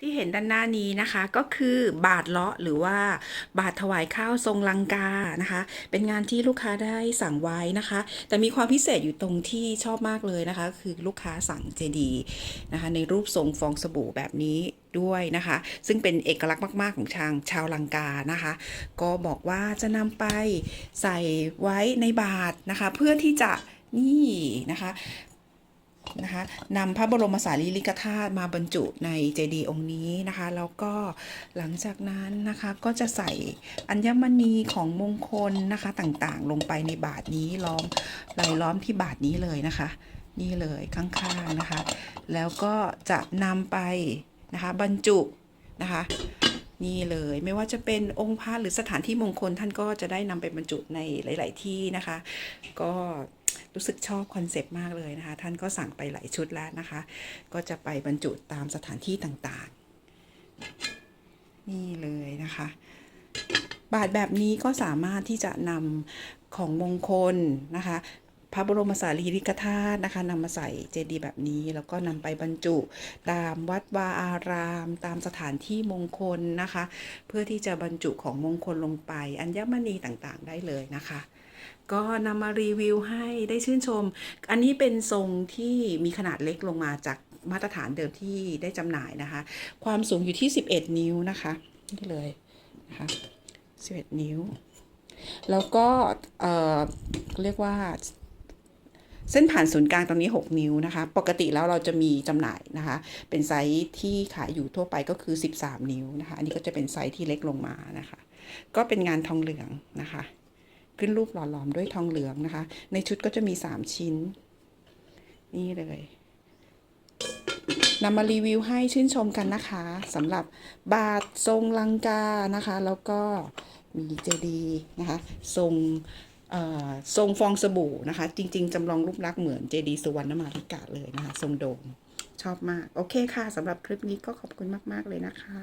ที่เห็นด้านหน้านี้นะคะก็คือบาทเลาะหรือว่าบาทถวายข้าวทรงลังกานะคะ เป็นงานที่ลูกค้าได้สั่งไว้นะคะ แต่มีความพิเศษอยู่ตรงที่ชอบมากเลยนะคะ คือลูกค้าสั่งเจดีย์นะคะ ในรูปทรงฟองสบู่แบบนี้ด้วยนะคะ ซึ่งเป็นเอกลักษณ์มาก ๆ ของชางชาวลังกานะคะ ก็บอกว่าจะนำไปใส่ไว้ในบาทนะคะ เพื่อที่จะนี่นะคะ นะคะนำพระบรมสารีริกธาตุมาบรรจุในเจดีย์องค์นี้นะคะ แล้วก็หลังจากนั้นนะคะก็จะใส่อัญมณีของมงคลนะคะต่างๆ ลงไปในบาทนี้ล้อมรายล้อมที่บาทนี้เลยนะคะ นี่เลยข้างๆนะคะ แล้วก็จะนำไปนะคะบรรจุนะคะนี่เลยไม่ว่าจะเป็นองค์พระหรือสถานที่มงคลท่านก็จะได้นำไปบรรจุในหลาย ๆ ที่นะคะ ก็ รู้สึกชอบคอนเซปต์มากเลยนะคะ ท่านก็สั่งไปหลายชุดแล้วนะคะ ก็จะไปบรรจุตามสถานที่ต่างๆ นี่เลยนะคะ บาทแบบนี้ก็สามารถที่จะนำของมงคลนะคะพระบรมสารีริกธาตุนะคะนำมาใส่เจดีย์แบบนี้แล้วก็นำไปบรรจุ ตามวัดวาอาราม ตามสถานที่มงคลนะคะ เพื่อที่จะบรรจุของมงคลลงไป อัญมณีต่างๆ ได้เลยนะคะ ก็นำมารีวิวให้ได้ชื่นชม อันนี้เป็นทรงที่มีขนาดเล็กลงมาจากมาตรฐานเดิมที่ได้จำหน่ายนะคะ ความสูงอยู่ที่ 11 นิ้วนะคะนี่เลยนะคะ11 นิ้ว แล้วก็เอ่อเรียกว่าเส้นผ่านศูนย์กลางตรงนี้ 6 นิ้วนะคะ ปกติแล้วเราจะมีจำหน่ายนะคะ เป็นไซส์ที่ขายอยู่ทั่วไปก็คือ 13 นิ้วนะคะ อันนี้ก็จะเป็นไซส์ที่เล็กลงมานะคะ ก็เป็นงานทองเหลืองนะคะ ขึ้นรูปหล่อหลอมด้วยทองเหลืองนะคะ ในชุดก็จะมี 3 ชิ้น นี่เลยนำมารีวิวให้ชื่นชมกันนะคะสำหรับบาททรงลังกานะคะ แล้วก็มีเจดีย์นะคะ ทรงทรงฟองสบู่นะคะ จริง ๆจำลองรูปลักษณ์เหมือนเจดีย์สุวรรณมาริกาเลยนะคะ ทรงโดมชอบมาก โอเคค่ะสำหรับคลิปนี้ก็ขอบคุณมาก ๆ เลยนะคะ